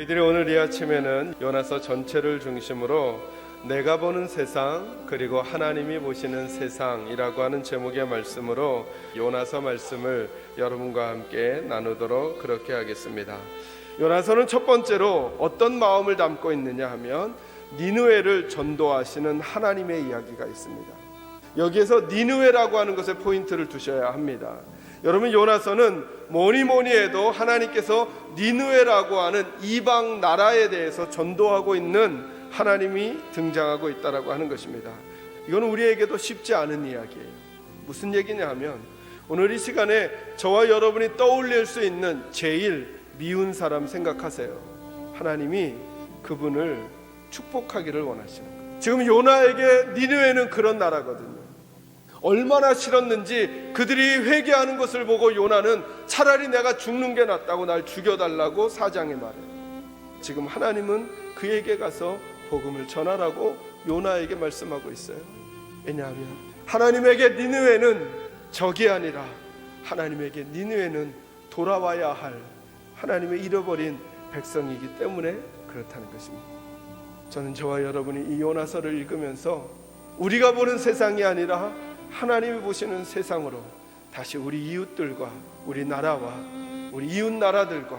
저희들이 오늘 이 아침에는 요나서 전체를 중심으로 내가 보는 세상 그리고 하나님이 보시는 세상이라고 하는 제목의 말씀으로 요나서 말씀을 여러분과 함께 나누도록 그렇게 하겠습니다. 요나서는 첫 번째로 어떤 마음을 담고 있느냐 하면 니누에를 전도하시는 하나님의 이야기가 있습니다. 여기에서 니누에라고 하는 것에 포인트를 두셔야 합니다. 여러분 요나서는 뭐니 뭐니 해도 하나님께서 니누에라고 하는 이방 나라에 대해서 전도하고 있는 하나님이 등장하고 있다라고 하는 것입니다. 이건 우리에게도 쉽지 않은 이야기예요. 무슨 얘기냐 하면 오늘 이 시간에 저와 여러분이 떠올릴 수 있는 제일 미운 사람 생각하세요. 하나님이 그분을 축복하기를 원하시는 거예요. 지금 요나에게 니느웨는 그런 나라거든요. 얼마나 싫었는지 그들이 회개하는 것을 보고 요나는 차라리 내가 죽는 게 낫다고 날 죽여달라고 사장에 말해요. 지금 하나님은 그에게 가서 복음을 전하라고 요나에게 말씀하고 있어요. 왜냐하면 하나님에게 니느웨는 적이 아니라 하나님에게 니느웨는 돌아와야 할 하나님의 잃어버린 백성이기 때문에 그렇다는 것입니다. 저는 저와 여러분이 이 요나서를 읽으면서 우리가 보는 세상이 아니라 하나님이 보시는 세상으로 다시 우리 이웃들과 우리 나라와 우리 이웃 나라들과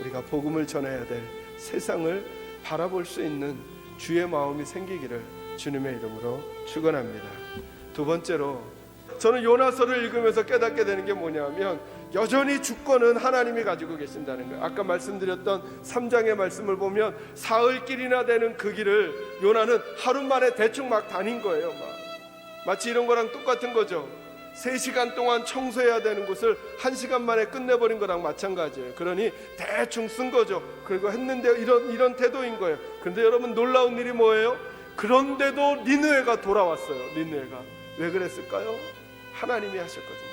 우리가 복음을 전해야 될 세상을 바라볼 수 있는 주의 마음이 생기기를 주님의 이름으로 축원합니다. 두 번째로 저는 요나서를 읽으면서 깨닫게 되는 게 뭐냐면 여전히 주권은 하나님이 가지고 계신다는 거예요. 아까 말씀드렸던 3장의 말씀을 보면 사흘 길이나 되는 그 길을 요나는 하루 만에 대충 막 다닌 거예요. 막. 마치 이런 거랑 똑같은 거죠. 3시간 동안 청소해야 되는 곳을 1시간 만에 끝내버린 거랑 마찬가지예요. 그러니 대충 쓴 거죠. 그리고 했는데 이런 이런 태도인 거예요. 근데 여러분 놀라운 일이 뭐예요? 그런데도 니느웨가 돌아왔어요. 니느웨가 왜 그랬을까요? 하나님이 하셨거든요.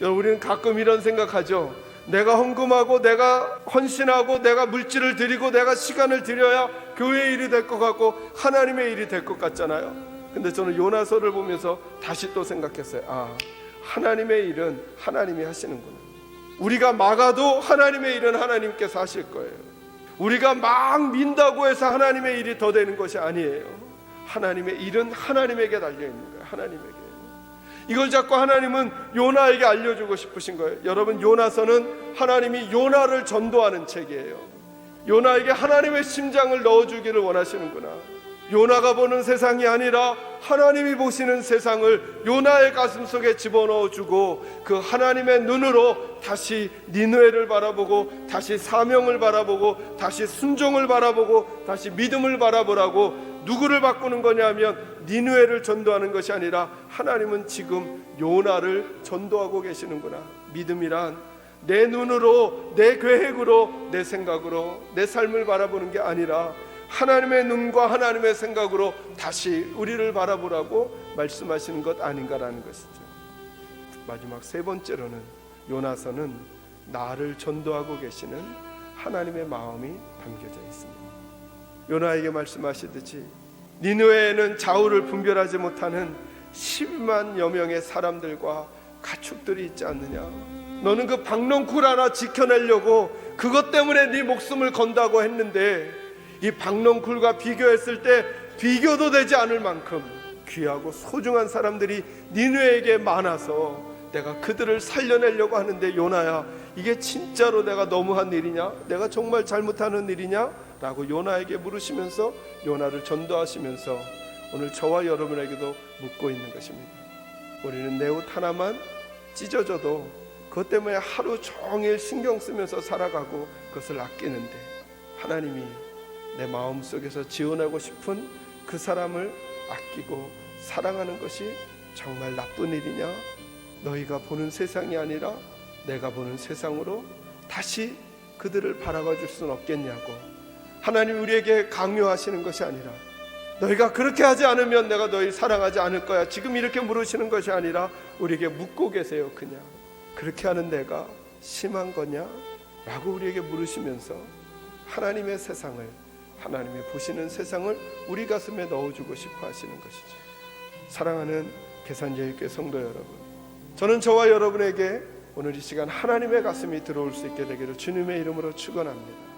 여러분 우리는 가끔 이런 생각하죠. 내가 헌금하고 내가 헌신하고 내가 물질을 드리고 내가 시간을 들여야 교회 일이 될 것 같고 하나님의 일이 될 것 같잖아요. 근데 저는 요나서를 보면서 다시 또 생각했어요. 아, 하나님의 일은 하나님이 하시는구나. 우리가 막아도 하나님의 일은 하나님께서 하실 거예요. 우리가 막 민다고 해서 하나님의 일이 더 되는 것이 아니에요. 하나님의 일은 하나님에게 달려 있는 거예요. 하나님에게. 이걸 자꾸 하나님은 요나에게 알려주고 싶으신 거예요. 여러분 요나서는 하나님이 요나를 전도하는 책이에요. 요나에게 하나님의 심장을 넣어주기를 원하시는구나. 요나가 보는 세상이 아니라 하나님이 보시는 세상을 요나의 가슴 속에 집어넣어 주고 그 하나님의 눈으로 다시 니누에를 바라보고 다시 사명을 바라보고 다시 순종을 바라보고 다시 믿음을 바라보라고 누구를 바꾸는 거냐면 니누에를 전도하는 것이 아니라 하나님은 지금 요나를 전도하고 계시는구나. 믿음이란 내 눈으로 내 계획으로 내 생각으로 내 삶을 바라보는 게 아니라 하나님의 눈과 하나님의 생각으로 다시 우리를 바라보라고 말씀하시는 것 아닌가라는 것이죠. 마지막 세 번째로는 요나서는 나를 전도하고 계시는 하나님의 마음이 담겨져 있습니다. 요나에게 말씀하시듯이 니누에는 좌우를 분별하지 못하는 10만 여 명의 사람들과 가축들이 있지 않느냐? 너는 그 박농쿨 하나 지켜내려고 그것 때문에 네 목숨을 건다고 했는데 이 박농쿨과 비교했을 때 비교도 되지 않을 만큼 귀하고 소중한 사람들이 니누에게 많아서 내가 그들을 살려내려고 하는데 요나야 이게 진짜로 내가 너무한 일이냐? 내가 정말 잘못하는 일이냐? 라고 요나에게 물으시면서 요나를 전도하시면서 오늘 저와 여러분에게도 묻고 있는 것입니다. 우리는 내 옷 하나만 찢어져도 그것 때문에 하루 종일 신경 쓰면서 살아가고 그것을 아끼는데 하나님이 내 마음 속에서 지원하고 싶은 그 사람을 아끼고 사랑하는 것이 정말 나쁜 일이냐? 너희가 보는 세상이 아니라 내가 보는 세상으로 다시 그들을 바라봐 줄 수는 없겠냐고. 하나님 우리에게 강요하시는 것이 아니라 너희가 그렇게 하지 않으면 내가 너희 사랑하지 않을 거야. 지금 이렇게 물으시는 것이 아니라 우리에게 묻고 계세요. 그냥 그렇게 하는 내가 심한 거냐? 라고 우리에게 물으시면서 하나님의 세상을 하나님이 보시는 세상을 우리 가슴에 넣어주고 싶어 하시는 것이죠. 사랑하는 계산제일교 성도 여러분, 저는 저와 여러분에게 오늘 이 시간 하나님의 가슴이 들어올 수 있게 되기를 주님의 이름으로 축원합니다.